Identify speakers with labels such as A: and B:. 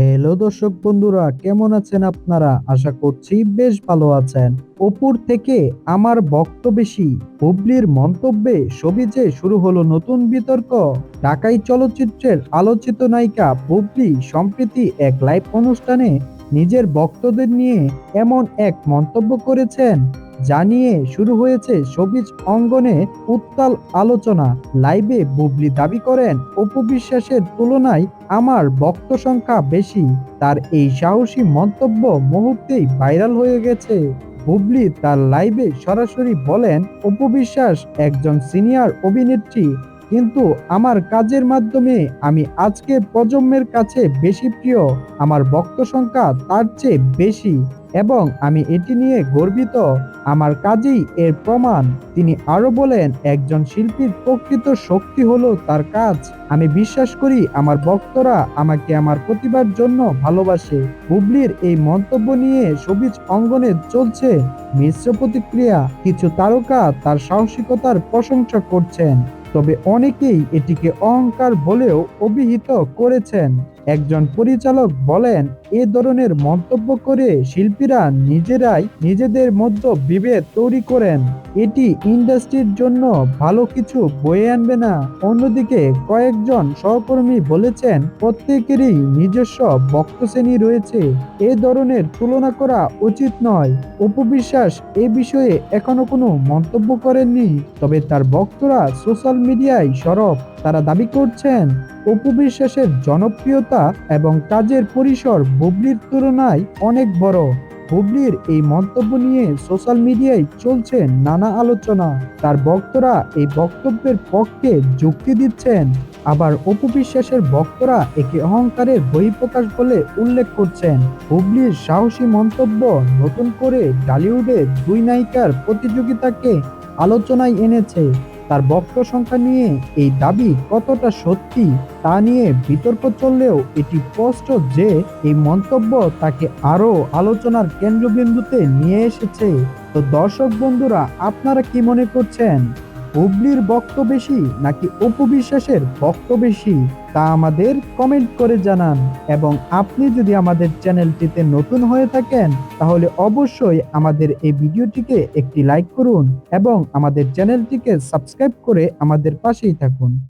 A: Hello দর্শক বন্ধুরা, কেমন আছেন আপনারা? আশা করছি বেশ ভালো আছেন। অপুর থেকে আমার বক্ত বেশি হুবলির মন্তব্যে সবিজে শুরু হলো নতুন বিতর্ক। ঢাকাই চলচ্চিত্রের আলোচিত নায়িকা বুবলি সম্প্রতি এক লাইভ অনুষ্ঠানে নিজের বক্তদের নিয়ে এমন এক মন্তব্য করেছেন। জানিয়ে শুরু হয়েছে সবিজ অঙ্গনে উত্তাল আলোচনা। লাইভে বুবলি দাবি করেন, অপু বিশ্বাসের তুলনায় আমার ভক্ত সংখ্যা বেশি। তার এই সাহসী মন্তব্য মুহূর্তেই ভাইরাল হয়ে গেছে। বুবলি তার লাইভে সরাসরি বলেন, অপু বিশ্বাস একজন সিনিয়র অভিনেত্রী, কিন্তু আমার কাজের মাধ্যমে আমি আজকে প্রজন্মের কাছে বেশি প্রিয়। আমার ভক্ত সংখ্যা তার চেয়ে বেশি। এবং আমি এটি নিয়ে গর্বিত। আমার কাজেই এর প্রমাণ। তিনি আরও বলেন, একজন শিল্পীর প্রকৃত শক্তি হলো তার কাজ। আমি বিশ্বাস করি আমার ভক্তরা আমাকে আমার প্রতিভার জন্য ভালোবাসে। হুবলির এই মন্তব্য নিয়ে সবিজ অঙ্গনে চলছে মিশ্র প্রতিক্রিয়া। কিছু তারকা তার সাহসিকতার প্রশংসা করছেন, তবে অনেকেই এটিকে অহংকার বলেও অভিহিত করেছেন। একজন পরিচালক বলেন, এ ধরনের মন্তব্য করে শিল্পীরা নিজেরাই নিজেদের মধ্যে বিভেদ তৈরি করেন। এটি ইন্ডাস্ট্রির জন্য ভালো কিছু বয়ে আনবে না। অন্যদিকে কয়েকজন সহকর্মী বলেছেন, প্রত্যেকেরই নিজস্ব বক্ত শ্রেণি রয়েছে। এ ধরনের তুলনা করা উচিত নয়। উপবিশ্বাস এ বিষয়ে এখনও কোনো মন্তব্য করেননি, তবে তার ভক্তরা সোশ্যাল মিডিয়ায় সরব। তারা দাবি করছেন অপু বিশ্বাসের জনপ্রিয়তা এবং কাজের পরিসর বুবলির তুলনায় অনেক বড়। বুবলির এই মন্তব্য নিয়ে সোশ্যাল মিডিয়ায় চলছে নানা আলোচনা। তার বক্তরা এই বক্তব্যের পক্ষে যুক্তি দিচ্ছেন। আবার অপু বিশ্বাসের ভক্তরা একে অহংকারের বহিঃপ্রকাশ বলে উল্লেখ করছেন। হুবলির সাহসী মন্তব্য নতুন করে ডালিউডে দুই নায়িকার প্রতিযোগিতাকে আলোচনায় এনেছে। তার ভক্ত সংখ্যা নিয়ে এই দাবি কতটা সত্যি তা নিয়ে বিতর্ক চললেও এটি স্পষ্ট যে এই মন্তব্য তাকে আরও আলোচনার কেন্দ্রবিন্দুতে নিয়ে এসেছে। তো দর্শক বন্ধুরা, আপনারা কি মনে করছেন? হুবলির বক্ত বেশি নাকি অপু বিশ্বাসের বক্ত বেশি, তা আমাদের কমেন্ট করে জানান। এবং আপনি যদি আমাদের চ্যানেলটিতে নতুন হয়ে থাকেন, তাহলে অবশ্যই আমাদের এই ভিডিওটিকে একটি লাইক করুন এবং আমাদের চ্যানেলটিকে সাবস্ক্রাইব করে আমাদের পাশেই থাকুন।